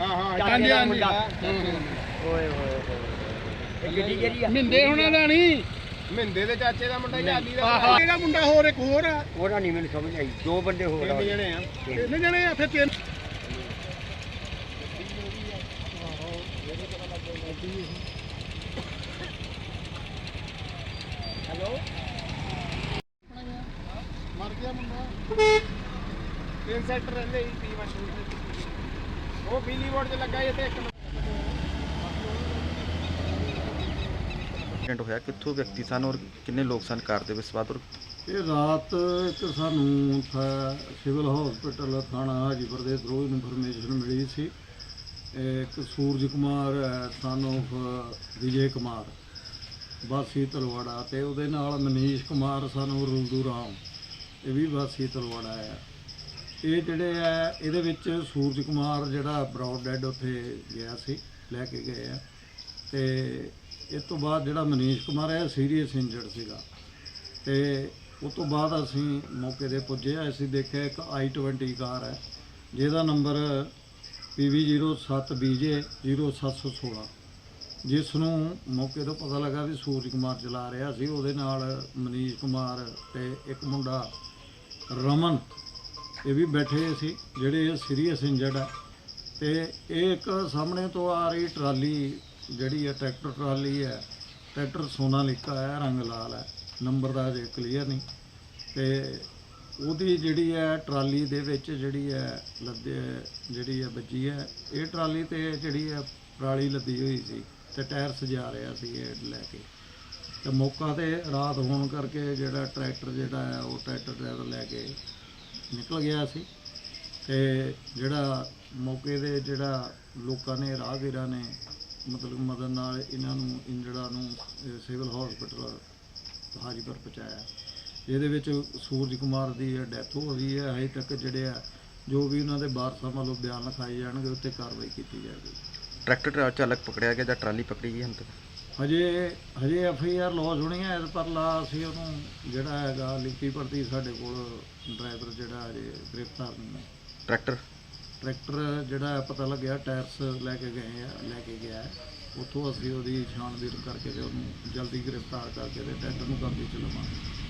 ਹਾਂ ਹਾਂ ਹਾਂਜੀ ਦਾ ਮੁੰਡਾ। ਓਏ ਹੋਏ ਹੋਏ ਇਹ ਗੱਡੀ ਕਿਹੜੀ ਆ? ਮਿੰਦੇ ਹੁਣਾਂ ਦਾ ਨਹੀਂ ਮਿੰਦੇ ਦੇ ਚਾਚੇ ਦਾ ਮੁੰਡਾ ਜਾਲੀ ਦਾ ਆਹਾ। ਇਹਦਾ ਮੁੰਡਾ ਹੋਰ ਇੱਕ ਹੋਰ ਆ। ਉਹਦਾ ਨਹੀਂ ਮੈਨੂੰ ਸਮਝ ਆਈ। ਦੋ ਬੰਦੇ ਹੋਰ ਆ ਤਿੰਨ ਜਣੇ ਆ। ਤਿੰਨ। ਜਣੇ ਆ ਫਿਰ ਤਿੰਨ। ਹੈਲੋ? ਮਰ ਗਿਆ ਮੁੰਡਾ। ਤਿੰਨ ਸੈਕਟਰ ਰਹਿੰਦੇ ਹੀ ਪੀ ਉਹ ਬਿਜਲੀ ਬੋਰਡ 'ਚ ਲੱਗਾ ਇਹ ਤੇ ਇੱਕ ਐਕਸੀਡੈਂਟ ਹੋਇਆ ਕਿੱਥੋਂ ਵਿਅਕਤੀ ਸਨ ਔਰ ਕਿੰਨੇ ਲੋਕ ਸਨ ਕਾਰ ਦੇ ਵਿੱਚ? ਸਵਾਰ ਔਰ ਇਹ ਰਾਤ ਇੱਕ ਸਾਨੂੰ ਥਾ- ਸਿਵਲ ਹਸਪੀਟਲ ਥਾਣਾ ਹਾਜੀਪੁਰ ਦੇ ਥਰੂ ਇਨਫੋਰਮੇਸ਼ਨ ਮਿਲੀ ਸੀ। ਇਹ ਇੱਕ ਸੂਰਜ ਕੁਮਾਰ ਸਨ of ਵਿਜੇ ਕੁਮਾਰ ਵਾਸੀ ਤਲਵਾੜਾ ਤੇ ਉਹਦੇ ਨਾਲ ਮਨੀਸ਼ ਕੁਮਾਰ ਸਨ of ਰੁਲਦੂ ਰਾਮ ਇਹ ਵੀ ਵਾਸੀ ਤਲਵਾੜਾ ਆ। ਇਹ ਜਿਹੜੇ ਆ, ਇਹਦੇ ਵਿੱਚ ਸੂਰਜ ਕੁਮਾਰ ਜਿਹੜਾ ਬਰਾਡ ਡੈਡ ਉੱਥੇ ਗਿਆ ਸੀ, ਲੈ ਕੇ ਗਏ ਆ। ਤੇ ਇਸ ਤੋਂ ਬਾਅਦ ਜਿਹੜਾ ਮਨੀਸ਼ ਕੁਮਾਰ ਹੈ ਸੀਰੀਅਸ ਇੰਜਰਡ ਸੀਗਾ। ਤੇ ਉਸ ਤੋਂ ਬਾਅਦ ਅਸੀਂ ਮੌਕੇ ਤੇ ਪੁੱਜੇ ਆ, ਅਸੀਂ ਦੇਖਿਆ ਇੱਕ i20 ਕਾਰ ਹੈ ਜਿਹਦਾ ਨੰਬਰ PV07BJ 0716 ਜਿਸ ਨੂੰ ਮੌਕੇ ਤੋਂ ਪਤਾ ਲੱਗਾ ਵੀ ਸੂਰਜ ਕੁਮਾਰ ਚਲਾ ਰਿਹਾ ਸੀ, ਉਹਦੇ ਨਾਲ ਮਨੀਸ਼ ਕੁਮਾਰ ਤੇ ਇੱਕ ਮੁੰਡਾ ਰਮਨ ਇਹ ਵੀ ਬੈਠੇ ਸੀ, ਜਿਹੜੇ ਸੀਰੀਅਸ ਇੰਜਰਡ ਆ। ਤੇ ਇਹ ਇੱਕ ਸਾਹਮਣੇ ਤੋਂ ਆ ਰਹੀ ਟਰਾਲੀ, ਜਿਹੜੀ ਹੈ ਟਰੈਕਟਰ ਟਰਾਲੀ ਹੈ ਟਰੈਕਟਰ ਸੋਨਾ ਸੋਨਾਲੀਕਾ ਹੈ ਰੰਗ ਲਾਲ ਹੈ ਨੰਬਰ ਦਾ ਜੇ ਕਲੀਅਰ ਨਹੀਂ। ਤੇ ਉਹਦੀ ਜਿਹੜੀ ਹੈ ਟਰਾਲੀ ਦੇ ਵਿੱਚ ਜਿਹੜੀ ਹੈ ਲੱਦੇ, ਜਿਹੜੀ ਹੈ ਵੱਜੀ ਹੈ ਇਹ ਟਰਾਲੀ ਤੇ ਜਿਹੜੀ ਹੈ ਪਰਾਲੀ ਲੱਦੀ ਹੋਈ ਸੀ ਤੇ ਟਾਇਰ ਸਜਾ ਰਿਹਾ ਸੀ ਇਹ ਲੈ ਕੇ। ਤੇ ਮੌਕਾ ਤੇ ਰਾਤ ਹੋਣ ਕਰਕੇ ਜਿਹੜਾ ਟਰੈਕਟਰ ਜਿਹੜਾ ਹੈ ਉਹ ਟਰੈਕਟਰ ਡਰਾਈਵਰ ਲੈ ਕੇ ਨਿਕਲ ਗਿਆ ਸੀ ਤੇ ਜਿਹੜਾ ਮੌਕੇ ਦੇ ਜਿਹੜਾ ਲੋਕਾਂ ਨੇ, ਰਾਹਗੀਰਾਂ ਨੇ, ਮਤਲਬ ਮਦਦ ਨਾਲ ਇਹਨਾਂ ਨੂੰ ਇੰਜੜਾ ਨੂੰ ਸਿਵਲ ਹਸਪੀਟਲ ਹਾਜੀਪੁਰ ਪਹੁੰਚਾਇਆ। ਇਹਦੇ ਵਿੱਚ ਸੂਰਜ ਕੁਮਾਰ ਦੀ ਡੈਥ ਹੋ ਗਈ ਹੈ। ਹਜੇ ਤੱਕ ਜਿਹੜੇ ਆ, ਜੋ ਵੀ ਉਹਨਾਂ ਦੇ ਵਾਰਸਾਂ ਵੱਲੋਂ ਬਿਆਨ ਲਿਖਾਏ ਜਾਣਗੇ, ਉੱਤੇ ਕਾਰਵਾਈ ਕੀਤੀ ਜਾਏਗੀ। ਟਰੈਕਟਰ ਟਰਾ- ਚਾਲਕ ਪਕੜਿਆ ਗਿਆ ਜਾਂ ਟਰਾਲੀ ਪਕੜੀ ਗਈ ਹੁਣ ਤੱਕ? ਹਜੇ ਹਜੇ ਐਫ ਆਈ ਆਰ ਲੌਜ ਹੋਣੀ ਹੈ ਇਸ ਪਰ ਲਾ ਅਸੀਂ ਉਹਨੂੰ ਜਿਹੜਾ ਹੈਗਾ ਲਿਖਤੀ ਭਰਤੀ ਸਾਡੇ ਕੋਲ ਡਰਾਈਵਰ ਜਿਹੜਾ ਹਜੇ ਗ੍ਰਿਫਤਾਰ ਨਹੀਂ ਹੈ। ਟਰੈਕਟਰ ਟਰੈਕਟਰ ਜਿਹੜਾ ਪਤਾ ਲੱਗਿਆ ਟਾਇਰਸ ਲੈ ਕੇ ਗਏ ਆ ਲੈ ਕੇ ਗਿਆ ਹੈ। ਉੱਥੋਂ ਅਸੀਂ ਉਹਦੀ ਛਾਣਬੀਨ ਕਰਕੇ ਤੇ ਉਹਨੂੰ ਜਲਦੀ ਗ੍ਰਿਫਤਾਰ ਕਰਕੇ ਤੇ ਟਰੈਕਟਰ ਨੂੰ ਕਬਜ਼ੇ ਚ ਲਵਾਂਗੇ।